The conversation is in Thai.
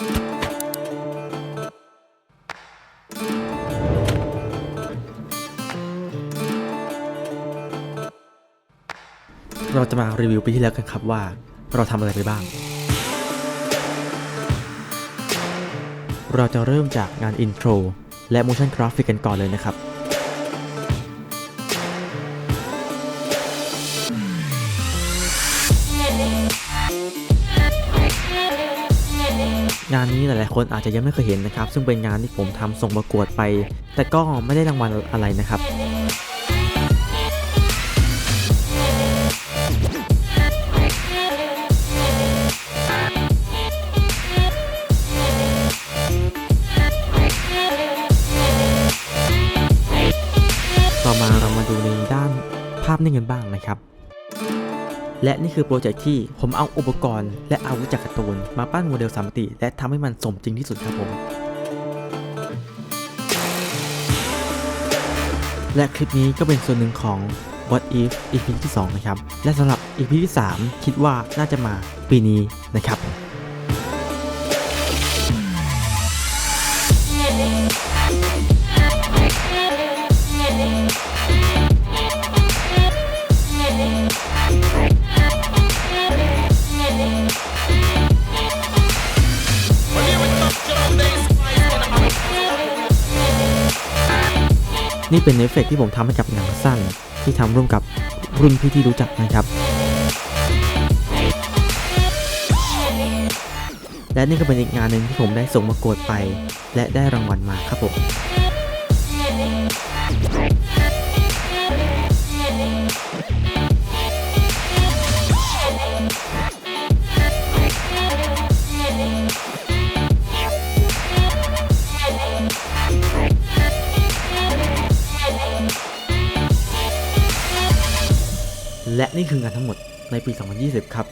เราจะมารีวิวปีที่แล้วกันครับว่าเราทำอะไรไปบ้าง เราจะเริ่มจากงานอินโทรและ motion graphic กันก่อนเลยนะครับ งานนี้หลายๆคนอาจจะยังไม่เคยเห็นนะครับ ซึ่งเป็นงานที่ผมทำส่งประกวดไป แต่ก็ไม่ได้รางวัลอะไรนะครับต่อมาเรามาดูในด้านภาพนิ่งกันบ้างนะครับ และนี่คือโปรเจกต์ที่ผมเอาอุปกรณ์และอาวุธจากการ์ตูน มาปั้นโมเดลสามมิติ และทำให้มันสมจริงที่สุดครับผม และคลิปนี้ก็เป็นส่วนหนึ่งของ What If EP ที่ 2 นะครับ และสำหรับ EP ที่ 3 คิดว่าน่าจะมาปีนี้นะครับ นี่เป็นเอฟเฟกต์ที่ผมทำให้กับหนังสั้น ที่ทำร่วมกับรุ่นพี่ที่รู้จักนะครับ และนี่ก็เป็นอีกงานหนึ่งที่ผมได้ส่งมากวดไป และได้รางวัลมาครับผม และนี่คืองานทั้งหมดในปี 2020 ครับ